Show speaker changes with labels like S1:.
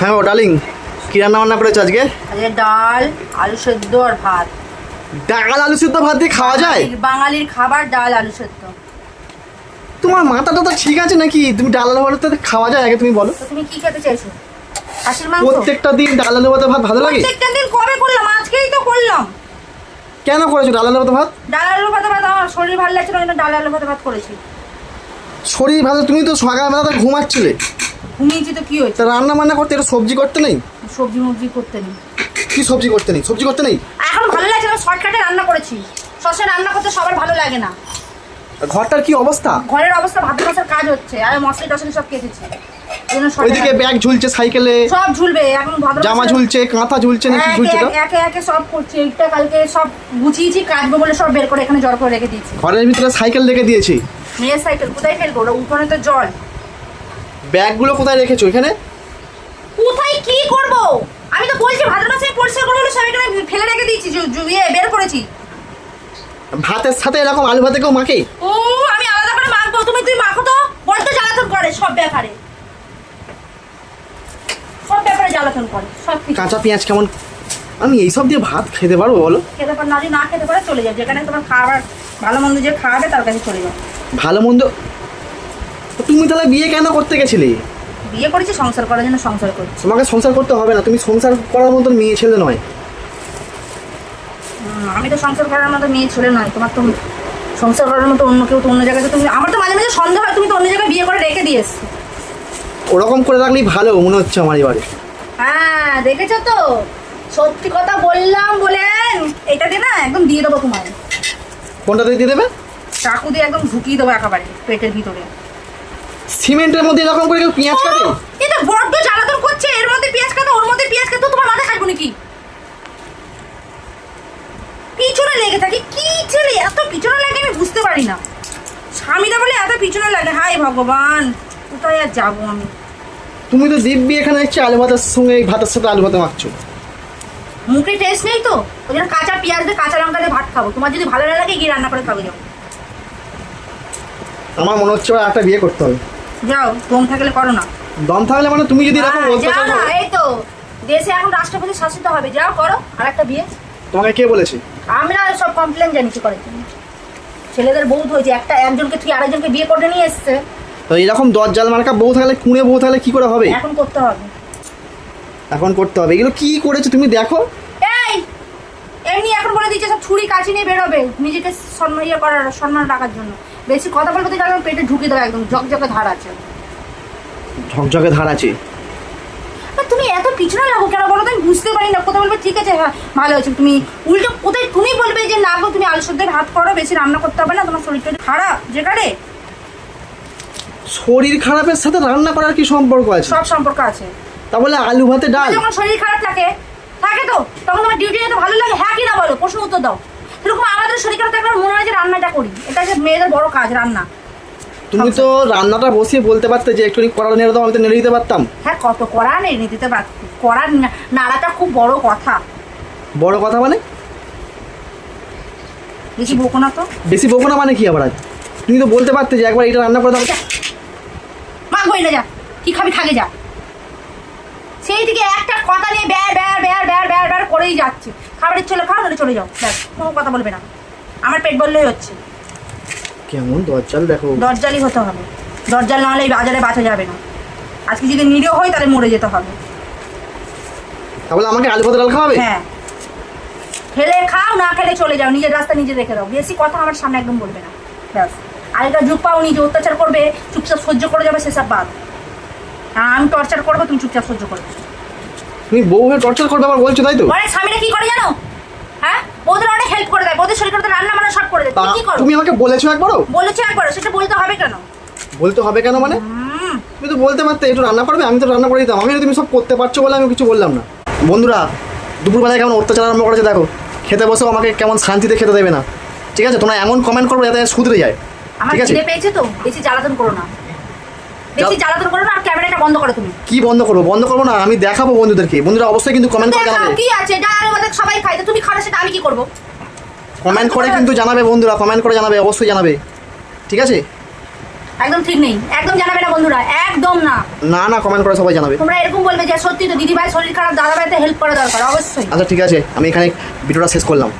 S1: হ্যাঁ ও ডালিং কি রান্না বান্না করেছ আজকে?
S2: আজকে ডাল আলু সেদ্ধ আর ভাত।
S1: ডাল আলু সেদ্ধ ভাত দিয়ে খাওয়া যায়?
S2: বাঙালির- খাবার ডাল আলু সেদ্ধ।
S1: তোমার মাথাটা তো ঠিক আছে নাকি? তুমি ডাল আলু ভাত খাওয়া যায়? আগে তুমি বলো।
S2: তুমি কি খেতে চাইছো? খাসির মাংস?
S1: প্রত্যেকটা দিন ডাল আলু ভাতে ভাত ভালো লাগে?
S2: প্রত্যেকটা দিন কবে করলাম? আজকেই তো করলাম।
S1: কেন করেছ ডাল আলু ভাতে ভাত?
S2: ডাল আলু ভাতে ভাত আমার শরীর ভালো লাগছিল না ডাল আলু ভাতে ভাত করেছি।
S1: শরীর ভালো তুমি তো সকালবেলা ঘুমাচ্ছিলে।
S2: ঘুমিয়েছি তো কি হয়েছে?
S1: তা রান্না বান্না করতে একটু সবজি করতে নেই?
S2: সবজি মবজি করতে নেই।
S1: কি সবজি করতে নেই? সবজি করতে নেই?
S2: এখন ভালো লাগছে না শর্টকাটে রান্না করেছি। সসে রান্না করতে সবার ভালো লাগে না।
S1: আর ঘরটার কি অবস্থা?
S2: ঘরের অবস্থা ভাত মাছের কাজ হচ্ছে। আর মশলা টসলা সব কেটেছি এই জন্য shortcut-
S1: ওইদিকে ব্যাগ ঝুলছে সাইকেলে।
S2: সব ঝুলবে এখন ভাদ্র
S1: জামা ঝুলছে কাঁথা ঝুলছে নাকি ঝুলছে
S2: একে একে সব করছি এইটা কালকে সব গুছিয়েছি কাটবো বলে সব বের করে এখানে জড় করে রেখে দিয়েছি।
S1: ঘরের ভিতরে সাইকেল রেখে দিয়েছি।
S2: মেয়ের সাইকেল কোথায় ফেলব ওটা উঠোনে তো জল।
S1: ব্যাগগুলো কোথায় রেখেছো? এখানে?
S2: কোথায় কি করব? আমি তো বলছি ভাদ্র মাসে পরিষ্কার করে হলো সব এখানে ফেলে রেখে দিয়েছি জু- জু- ইয়ে বের করেছি।
S1: ভাতের সাথে এরকম আলু ভাতে কেউ মাখে?
S2: ও আমি আলাদা করে মাখবো। তুমি তুই মাখো তো বড্ড জ্বালাতন করে সব ব্যাপারে। সব ব্যাপারে জ্বালাতন করে সব কিছু।
S1: কাঁচা পেঁয়াজ কেমন? আমি এইসব দিয়ে ভাত খেতে পারব বলো।
S2: খেতে পার না যদি না খেতে পারে চলে যাও যেখানে তোমার খাবার ভালো মন্দ যে খাওয়াবে তার কাছে চলে যাও
S1: ভালো মন্দ তো তুমি তাহলে বিয়ে কেন করতে গেছিলে?
S2: বিয়ে করেছি সংসার করার জন্য সংসার করছি।
S1: তোমাকে সংসার করতে হবে না তুমি সংসার করার মতন মেয়ে ছেলে নয়।
S2: আমি তো সংসার করার মতো মেয়ে ছেলে নয় তোমার তো সংসার করার মতো অন্য কেউ তো অন্য জায়গায় তুমি আমার তো মাঝে মাঝে সন্দেহ হয় তুমি তো অন্য জায়গায় বিয়ে করে রেখে দিয়ে এসছো
S1: ওরকম করে রাখলেই ভালো মনে হচ্ছে আমার এবারে।
S2: হ্যাঁ দেখেছ তো? সত্যি কথা বললাম বলে এটা দিয়ে না একদম দিয়ে দেবো তোমার
S1: কোনটা দিয়ে দেবে?
S2: চাকু দিয়ে একদম ঢুকিয়ে দেবো একেবারে পেটের ভিতরে।
S1: সিমেন্টের মধ্যে এরকম করে কেউ পেঁয়াজ কাটে?
S2: এটা বড্ড জ্বালাতন করছে এর মধ্যে পেঁয়াজ কাটো ওর মধ্যে পেঁয়াজ কাটো তোমার মাথা কাটবো নাকি? পিছনে লেগে থাকে কি ছেলে এত পিছনে লাগে আমি বুঝতে পারি না। স্বামীরা বলে এত পিছনে লাগে হাই ভগবান কোথায় আর যাব আমি?
S1: তুমি তো দিব্যি এখানে হচ্ছে আলু ভাতের সঙ্গে এই ভাতের সাথে আলু ভাতে মাখছো।
S2: মুখে টেস্ট নেই তো? ওই জন্য কাঁচা পেঁয়াজ দিয়ে কাঁচা লঙ্কা দিয়ে ভাত খাব। তোমার যদি ভালো না লাগে গিয়ে রান্না করে খাব যাও।
S1: আমার মনে হচ্ছে একটা বিয়ে করতে হবে।
S2: যাও দম থাকলে করো না।
S1: দম থাকলে মানে তুমি যদি এরকম অত্যাচার করো,
S2: এই তো। দেশে এখন রাষ্ট্রপতি শাসিত হবে। যাও করো আর একটা বিয়ে।
S1: তোমাকে কে বলেছে?
S2: আমরা সব কমপ্লেন জানিছি করে ছেলেদের বহুত হয়েছে একটা একজনকে তুই আরেকজনকে বিয়ে করে নিয়ে এসছে।
S1: তো এরকম দরজাল মার্কা বউ থাকলে কুঁড়ে বউ থাকলে কি করে হবে?
S2: এখন করতে হবে।
S1: এখন করতে হবে। এগুলো কি করেছে তুমি দেখো।
S2: এখন বলে দিচ্ছে সব ছুরি কাছি নিয়ে বেরোবে। নিজেকে সম্মান ইয়ে করার সম্মান রাখার জন্য। বেশি কথা বলতে গেলে পেটে ঢুকে দেবে একদম ঝকঝকে ধার আছে।
S1: ঝকঝকে ধার আছে?
S2: তুমি এত পিছনে লাগো কেন বলো তো? আমি বুঝতে পারি না। কোথাও বলবে? ঠিক আছে হ্যাঁ ভালো আছে তুমি উল্টো কোথায় তুমি বলবে যে না গো তুমি আলু সদ্যের ভাত করো বেশি রান্না করতে হবে না তোমার শরীরটা খারাপ যেখানে?
S1: শরীর খারাপের সাথে রান্না করার কি সম্পর্ক আছে?
S2: সব সম্পর্ক আছে।
S1: তা বলে আলু ভাতে ডাল?
S2: যখন শরীর খারাপ থাকে থাকে তো? তখন তোমার ডিউটি যেতে ভালো লাগে? হ্যাঁ কি না বলো? প্রশ্ন উত্তর দাও। সেরকম আমাদের শরীর খারাপ থাকলে মনে হয় যে রান্নাটা করি। এটা যে মেয়েদের বড় কাজ রান্না।
S1: তুমি তো রান্নাটা বসিয়ে বলতে পারতে যে একটু কড়া নেড়ে দাও আমি তো নেড়ে দিতে পারতাম।
S2: হ্যাঁ কত কড়া নেই দিতে পারছি কড়া না- নাড়াটা খুব বড় কথা।
S1: বড় কথা মানে?
S2: বেশি বকো না তো।
S1: বেশি বকো না মানে কি আবার তুমি তো বলতে পারতে যে একবার এটা রান্না করে দাও।
S2: যা। মা না যা। কি খাবি খাগে যা। সেই থেকে একটা কথা নিয়ে ব্যার ব্যার ব্যার ব্যার ব্যার ব্যার করেই যাচ্ছে। খাবারের চলে খাও নাহলে চলে যাও। ব্যাস কোনো কথা বলবে না। আমার পেট বললেই হচ্ছে।
S1: কেমন দরজাল দেখো।
S2: দরজালি হতে হবে। দরজাল না হলে এই বাজারে বাঁচা যাবে না। আজকে যদি নিরীহ হয় তাহলে মরে যেতে হবে।
S1: তাহলে আমাকে আলু ভাতে খাওয়াবে?
S2: হ্যাঁ। খেলে খাও না খেলে চলে যাও। নিজের রাস্তা নিজে দেখে দাও বেশি কথা আমার সামনে একদম বলবে না। ব্যাস। আগেকার যুগ পাও নিজে অত্যাচার করবে চুপচাপ সহ্য করে যাবে সেসব বাদ। আমি টর্চার করব তুমি চুপচাপ সহ্য করবে
S1: তুমি বউ হয়ে টর্চার করবে আবার বলছো তাই তো?
S2: অনেক স্বামীরা কি করে জানো? হ্যাঁ? অনেক হেল্প করে দেয় শরীর করতে রান্না বান্না সব করে দেয়। তুমি কি করো?
S1: তুমি আমাকে বলেছ একবারও?
S2: বলেছ একবার সেটা বলতে হবে কেন?
S1: বলতে হবে কেন মানে? তুমি তো বলতে পারতে একটু রান্না করবে আমি তো রান্না করে দিতাম। আমি তুমি সব করতে পারছ বলে আমি কিছু বললাম না। বন্ধুরা দুপুরবেলায় কেমন অত্যাচার আরম্ভ করেছে দেখো। খেতে বসেও আমাকে কেমন শান্তিতে খেতে দেবে না। ঠিক আছে? তোমরা এমন কমেন্ট করবে যাতে শুধরে যায়। ঠিক আছে?
S2: পেয়েছে তো? বেশি জ্বালাতন করো না। বেশি। জ্বালাতন করো না আর ক্যামেরাটা বন্ধ করো তুমি।
S1: কি বন্ধ করব? বন্ধ করব না আমি দেখাবো বন্ধুদেরকে। বন্ধুরা অবশ্যই কিন্তু কমেন্ট করে জানাবে।
S2: কি আছে? ডাল আমাদের সবাই খাই তো তুমি খাও সেটা আমি কি করব?
S1: কমেন্ট করে কিন্তু জানাবে বন্ধুরা কমেন্ট করে জানাবে অবশ্যই জানাবে। ঠিক আছে?
S2: একদম ঠিক নেই একদম জানাবে না বন্ধুরা একদম না।
S1: না না কমেন্ট করে সবাই জানাবে।
S2: তোমরা এরকম বলবে যে সত্যি তো দিদি ভাই শরীর খারাপ দাদা ভাইতে হেল্প করা দরকার অবশ্যই।
S1: আচ্ছা ঠিক আছে আমি এখানে ভিডিওটা শেষ করলাম।